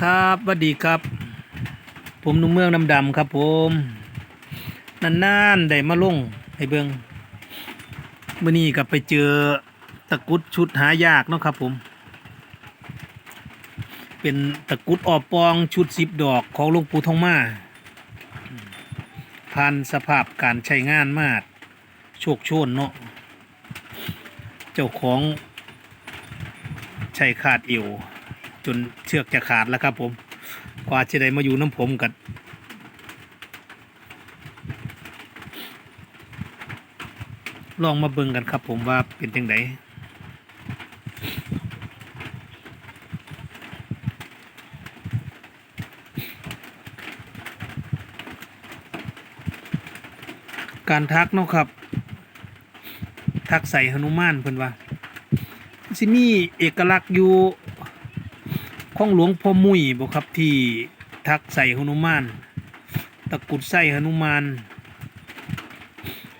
ครับสวัสดีครับ ผมนุ่มเมืองน้ำดำครับ ผมนานๆได้มาลงให้เบิงเมื่อนี้ก็ไปเจอตะกุดชุดหายากเนาะครับ ผม เป็นตะกุดออบปองชุดสิบดอกของหลวงปู่ทองมาผ่านสภาพการใช้งานมากโชคโชนเนาะเจ้าของใช้ขาดเอว จนเชือกจะขาดแล้วครับ ผมกว่าจะได้มาอยู่น้ำผมกันลองมาเบิ่งกันครับ ผมว่าเป็นจังไดการทักเนาะครับ ทักใส่หนุมานเพิ่นว่าสิมีเอกลักษณ์อยู่ ของหลวงพ่อมุ้ยบอกครับที่ทักใส่หนุมานตะกุดใส่หนุมาน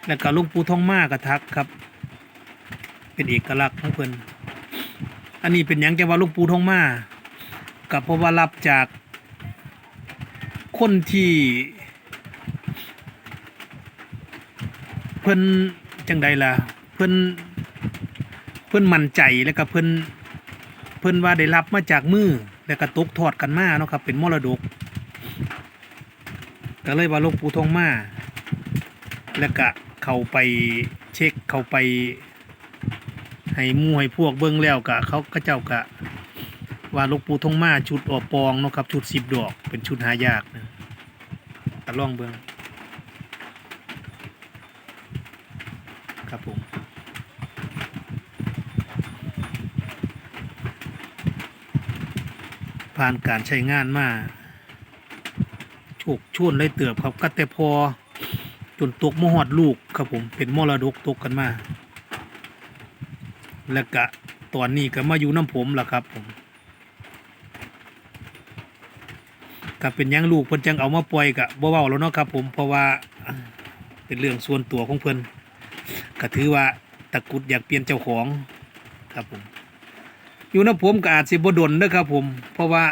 แล้วก็หลวงปู่ทองมากระทักครับ เป็นเอกลักษณ์ของเพิ่นอันนี้เป็นยังจังว่าหลวงปู่ทองมากับเพราะว่ารับจากคนที่เพิ่นจังใดล่ะ เพิ่นเพิ่นมั่นใจแล้วก็เพิ่น เพิ่นว่าได้รับมาจากมือแล้วก็ตกทอดกันมาเนาะครับเป็นมรดกก็เลยว่าหลวงปู่ทองมาแล้วก็เข้าไปเช็คเข้าไปให้มู่ให้พวกเบิ่งแล้วก็เขาก็เจ้าก็ว่าลวงปู่ทงมาชุดออปองเนาะครับชุดสิบดอกเป็นชุดหายากนะก็ลองเบิ่งครับผม ผ่านการใช้งานมาโชคช่วนเลยเติบครับก็แต่พอจนตกมหอดลูกครับผมเป็นมรดกตกกันมา แล้วก็ตอนนี้ก็มาอยู่น้ำผมล่ะครับผมก็เป็นยังลูกเพิ่นจังเอามาปล่อยกะบ่เว้าแล้วเนาะครับผมเพราะว่าเป็นเรื่องส่วนตัวของเพิ่นก็ถือว่าตะกุดอยากเปลี่ยนเจ้าของครับผม อยู่นะผมก็อาจสิบ่ดนนะครับผม เพราะว่า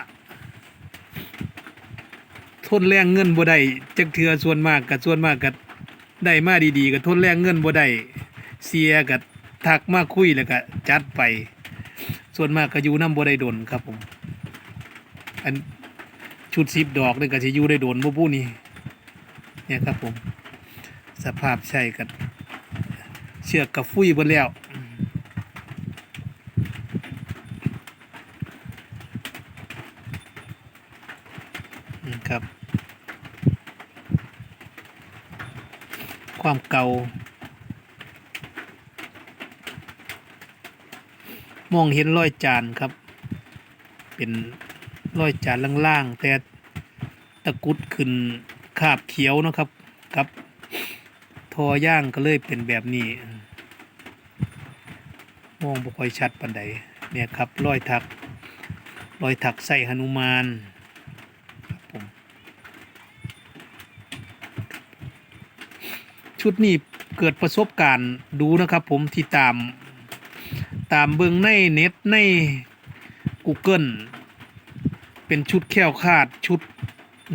ทนแรงเงินบ่ได้จักเทือส่วนมากกับส่วนมากก็ได้มาดีๆก็ทนแรงเงินบ่ได้เสียก็ทักมาคุยแล้วก็จัดไป ส่วนมากก็อยู่น้ำบ่ได้ดนครับผม อันชุดสิบดอกนี่ก็สิอยู่ได้โดนบ่ผู้นี้เนี่ยครับผม สภาพใช่กันเชือกกับฟุ้ยบนแล้ว อืมครับ ความเก่ามองเห็นรอยจานครับ เป็นรอยจานล่างๆแต่ตะกุดขึ้นคาบเขียวนะครับครับทอย่างก็เลยเป็นแบบนี้มองบ่ค่อยชัดปานใดเนี่ยครับรอยถักรอยถักใส่หนุมาน ครับผม ชุดนี้เกิดประสบการณ์ดูนะครับ ผมที่ตามตามเบิงในเน็ตใน Google เป็นชุดแค้วคาดชุด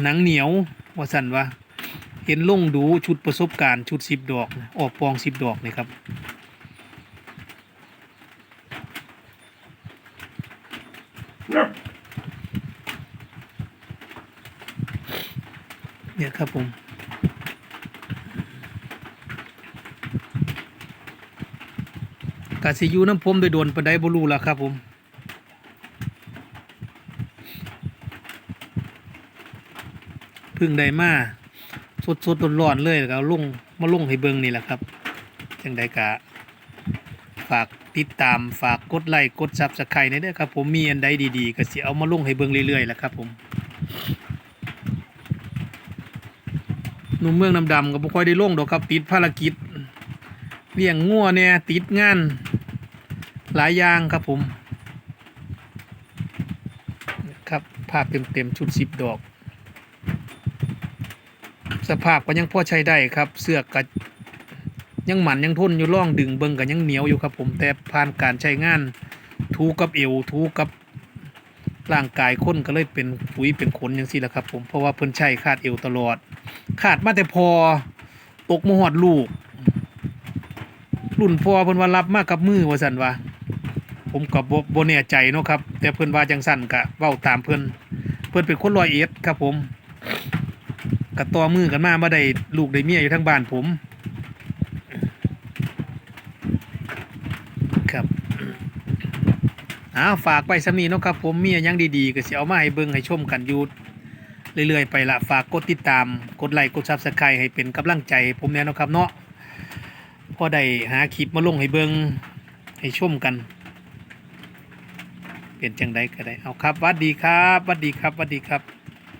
หนังเหนียวว่าสันวะเห็นลงดูชุดประสบการณ์ชุดสิบดอก ออกปองสิบดอกนี่ครับ เนี่ยครับผม กาสิอยูน้ำพมโดยโดนปานไดบรูล่ะครับผมพึ่งไดมาสดสดร้อนๆเลยแล้วก็ลงมาลงให้เบิงนี่แหละครับจังใดกะฝากติดตามฝากกดไลค์กดซับสไครต์ในเด้อครับผมมีอันใดดีๆก็สิเอามาลงให้เบิงเรื่อยๆแหละครับผมหนุ่มเมืองน้ำดำก็บ่ค่อยได้ลงดอกครับติดภารกิจ เลี้ยงงัวเนี่ยติดงาน หลายอย่างครับผม ครับภาพเต็มๆชุดสิบดอก สภาพก็ยังพอใช้ได้ครับ เสื้อก็ยังหมันยังทนอยู่ร่องดึงเบิงก็ยังเหนียวอยู่ครับผมแต่ผ่านการใช้งานถูกับเอวถูกับร่างกายคนก็เลยเป็นปุ๋ยเป็นขนอย่างซี่แหละครับผมเพราะว่าเพิ่นใช้คาดเอวตลอด ขาดมาแต่พอตกมหอดลูก รุ่นพ่อเพิ่นว่ารับมากกับมือว่าซั่นว่าผมก็บ่บ่แน่ใจเนาะครับ แต่เพิ่นว่าจังซั่นก็เว้าตามเพิ่นเพิ่นเป็นคนร้อยเอ็ดครับผมก็ต่อมือกันมาบ่ได้ลูกได้เมียอยู่ทั้งบ้านผม ครับอ้าฝากไปสำนีเนาะครับ ผมเมีอันยังดีๆก็สิเอามาให้เบิ่งให้ชมกันอยู่เรื่อยๆไปละฝากกดติดตามกดไลค์กด Subscribe ให้เป็นกำลังใจผมแน่เนาะครับเนาะ พอได้หาคลิปมาลงให้เบิงให้ชมกัน เป็นจังไดก็ได้ เอาครับวัดดีครับวัดดีครับวัดดีครับ